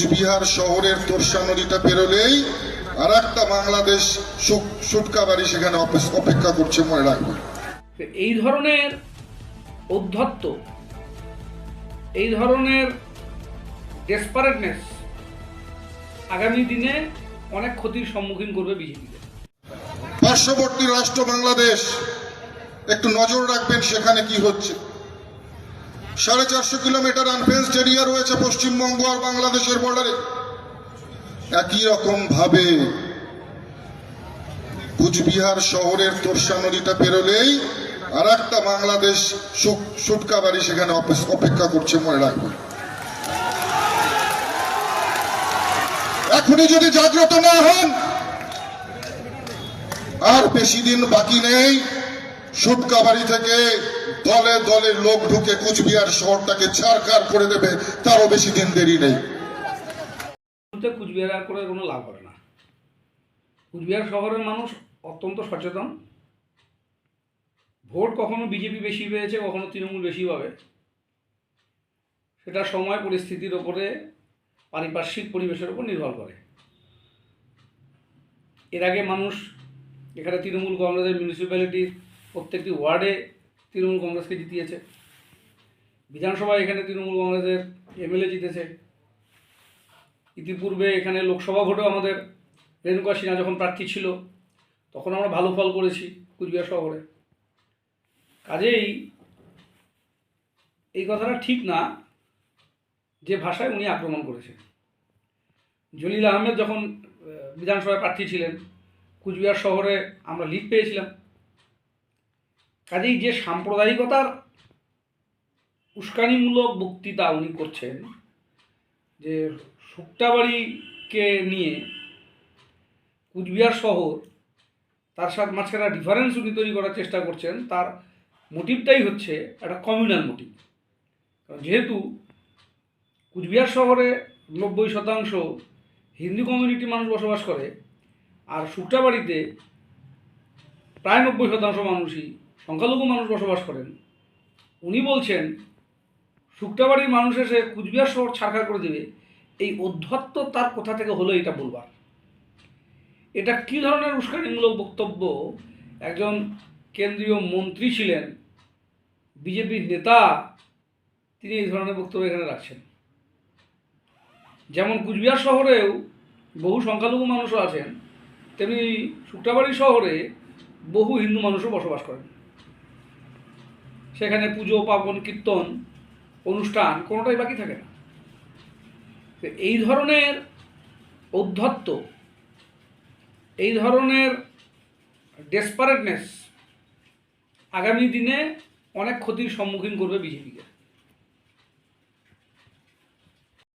কুচবিহার শহরের তোরসা নদীটা পেরোলেই আর একটা বাংলাদেশ সুটকা বাড়ি সেখানে অপেক্ষা করছে মনে রাখবে এই ধরনের ঔদ্ধত্য এই ধরনের ডেসপারেটনেস আগামী দিনে অনেক ক্ষতির সম্মুখীন করবে বিজেপিকে পার্শ্ববর্তী রাষ্ট্র বাংলাদেশ একটু নজর রাখবেন সেখানে কি হচ্ছে। সাড়ে চারশো কিলোমিটার আনফেন্সড এরিয়া রয়েছে পশ্চিমবঙ্গ আর বাংলাদেশের বর্ডারে একই রকম ভাবে কুচবিহার শহরের তোরসা নদীটা পেরোলেই আর একটা বাংলাদেশ সুটকা বাড়ি সেখানে অপেক্ষা করছে মনে রাখবেন এখনই যদি জাগ্রত না হন, আর বেশি দিন বাকি নেই সুটকাবাড়ি থেকে দলে দলে লোক ঢুকে কুচবিহার শহরটাকে ছাড়খাড় করে দেবে, তারও বেশি দিন দেরি নেই। কুচবিহার আর করে কোনো লাভ হবে না। কুচবিহার শহরের মানুষ অত্যন্ত সচেতন। ভোট কখনো বিজেপি বেশি পেয়েছে, কখনো তৃণমূল বেশি পাবে। সেটা সময়, পরিস্থিতির ওপরে, পারিপার্শ্বিক পরিবেশের উপর নির্ভর করে। এর আগে মানুষ এখানে তৃণমূল কংগ্রেসের মিউনিসিপ্যালিটির প্রত্যেকটি ওয়ার্ডে তৃণমূল কংগ্রেসকে জিতিয়েছে। বিধানসভায় এখানে তৃণমূল কংগ্রেসের এমএলএ জিতেছে। ইতিপূর্বে এখানে লোকসভা ভোটেও আমাদের রেণুকা সিনহা যখন প্রার্থী ছিল, তখন আমরা ভালো ফল করেছি কুচবিহার শহরে। কাজেই এই কথাটা ঠিক না যে ভাষায় উনি আক্রমণ করেছেন। জলিল আহমেদ যখন বিধানসভায় প্রার্থী ছিলেন, কুচবিহার শহরে আমরা লিড পেয়েছিলাম। কাজেই যে সাম্প্রদায়িকতার উস্কানিমূলক বক্তৃতা উনি করছেন, যে শুক্তাবাড়িকে নিয়ে কুচবিহার শহর, তার সাথে মাঝখানে ডিফারেন্স উনি তৈরি করার চেষ্টা করছেন, তার মোটিভটাই হচ্ছে একটা কমিউনাল মোটিভ কারণ যেহেতু কুচবিহার শহরে নব্বই শতাংশ হিন্দু কমিউনিটি মানুষ বসবাস করে, আর শুক্তাবাড়িতে প্রায় নব্বই শতাংশ মানুষই সংখ্যালঘু মানুষ বসবাস করেন। উনি বলছেন শুক্তাবাড়ির মানুষ এসে কুচবিহার শহর ছাড়খাড় করে দেবে। এই অধ্যত্ত তার কোথা থেকে হলো এটা বলবার? এটা কী ধরনের উস্কানিমূলক বক্তব্য? একজন কেন্দ্রীয় মন্ত্রী ছিলেন, বিজেপির নেতা, তিনি এই ধরনের বক্তব্য এখানে রাখছেন। যেমন কুচবিহার শহরেও বহু সংখ্যালঘু মানুষও আছেন, তেমনি শুক্তাবাড়ি শহরে বহু হিন্দু মানুষও বসবাস করেন। সেখানে পুজো, পার্বণ, কীর্তন, অনুষ্ঠান কোনোটাই বাকি থাকে না। এই ধরনের ঔদ্ধত্য এই ধরনের ডেসপারেটনেস আগামী দিনে অনেক ক্ষতির সম্মুখীন করবে বিজেপিকে।